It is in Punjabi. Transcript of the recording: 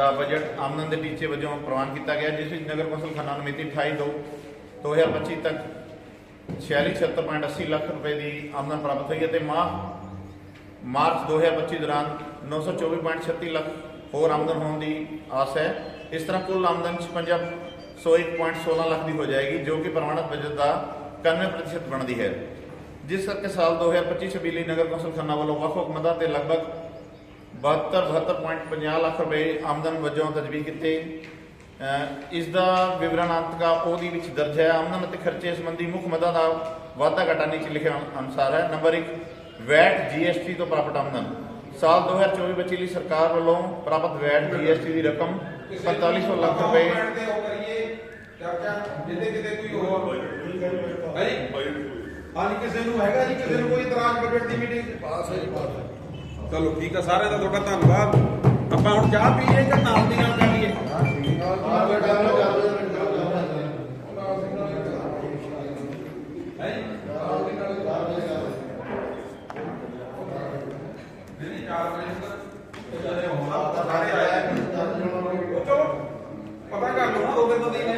ਦਾ ਬਜਟ ਆਮਦਨ ਦੇ ਟੀਚੇ ਵਜੋਂ ਪ੍ਰਵਾਨ ਕੀਤਾ ਗਿਆ, ਜਿਸ ਵਿੱਚ ਨਗਰ ਕੌਂਸਲ ਖੰਨਾ ਨੂੰ ਮਿਤੀ 28 ਦੋ 2025 ਤੱਕ 46.80 ਲੱਖ ਰੁਪਏ ਦੀ ਆਮਦਨ ਪ੍ਰਾਪਤ ਹੋਈ ਅਤੇ ਮਾਹ ਮਾਰਚ 2025 ਦੌਰਾਨ 924.36 ਲੱਖ ਹੋਰ ਆਮਦਨ ਹੋਣ ਦੀ ਆਸ ਹੈ। ਇਸ ਤਰ੍ਹਾਂ ਕੁੱਲ ਆਮਦਨ 56.116 ਲੱਖ ਦੀ ਹੋ ਜਾਏਗੀ, ਜੋ ਕਿ ਪ੍ਰਮਾਣਿਤ ਬਜਟ ਦਾ 91% ਬਣਦੀ ਹੈ। ਜਿਸ ਕਰਕੇ ਸਾਲ 2025-26 ਲਈ ਨਗਰ ਕੌਂਸਲ ਖੰਨਾ ਵੱਲੋਂ ਵੱਖ-ਵੱਖ ਮਦਾਂ ਤੇ ਲਗਭਗ 72-72.50 ਲੱਖ ਰੁਪਏ ਆਮਦਨ ਵਜੋਂ ਤਜਵੀਜ਼ ਕੀਤੇ। ਇਸ ਦਾ ਵਿਵਰਣ ਅੰਤਕਾ ਉਹਦੀ ਵਿੱਚ ਦਰਜ ਹੈ। ਆਮਦਨ ਅਤੇ ਖਰਚੇ ਸੰਬੰਧੀ ਮੁੱਖ ਮਦਾਂ ਦਾ ਵਾਧਾ ਘਾਟਾ ਨੀਚੇ ਲਿਖੇ ਅਨੁਸਾਰ ਹੈ। ਨੰਬਰ 1 ਵੈਟ ਜੀਐਸਟੀ ਤੋਂ ਪ੍ਰਾਪਤ ਆਮਦਨ। ਸਾਲ 2024-25 ਲਈ ਸਰਕਾਰ ਵੱਲੋਂ ਪ੍ਰਾਪਤ ਵੈਟ ਜੀਐਸਟੀ ਦੀ ਰਕਮ 4500 ਲੱਖ ਰੁਪਏ। ਜਿੱਦੇ ਕਿਤੇ ਕੋਈ ਹੋਰ ਹੈ ਜੀ ਹਾਂ ਕਿਸੇ ਨੂੰ ਹੈਗਾ ਜੀ ਕਿਸੇ ਨੂੰ ਕੋਈ ਇਤਰਾਜ਼ ਬਜਟ ਦੀ ਮੀਟਿੰਗ ਪਾਸ ਹੈ ਜੀ ਪਾਸ ਚਲੋ ਠੀਕ ਆ, ਸਾਰਿਆਂ ਦਾ ਤੁਹਾਡਾ ਧੰਨਵਾਦ। ਆਪਾਂ ਹੁਣ ਚਾਹ ਪੀਏ ਜਾਂ ਨਾਲ ਦੀ ਨਾਲ ਕਰ ਲਈਏ? ਪਤਾ ਕਰ ਲਓ, ਦੋ ਦਿਨ ਦੀ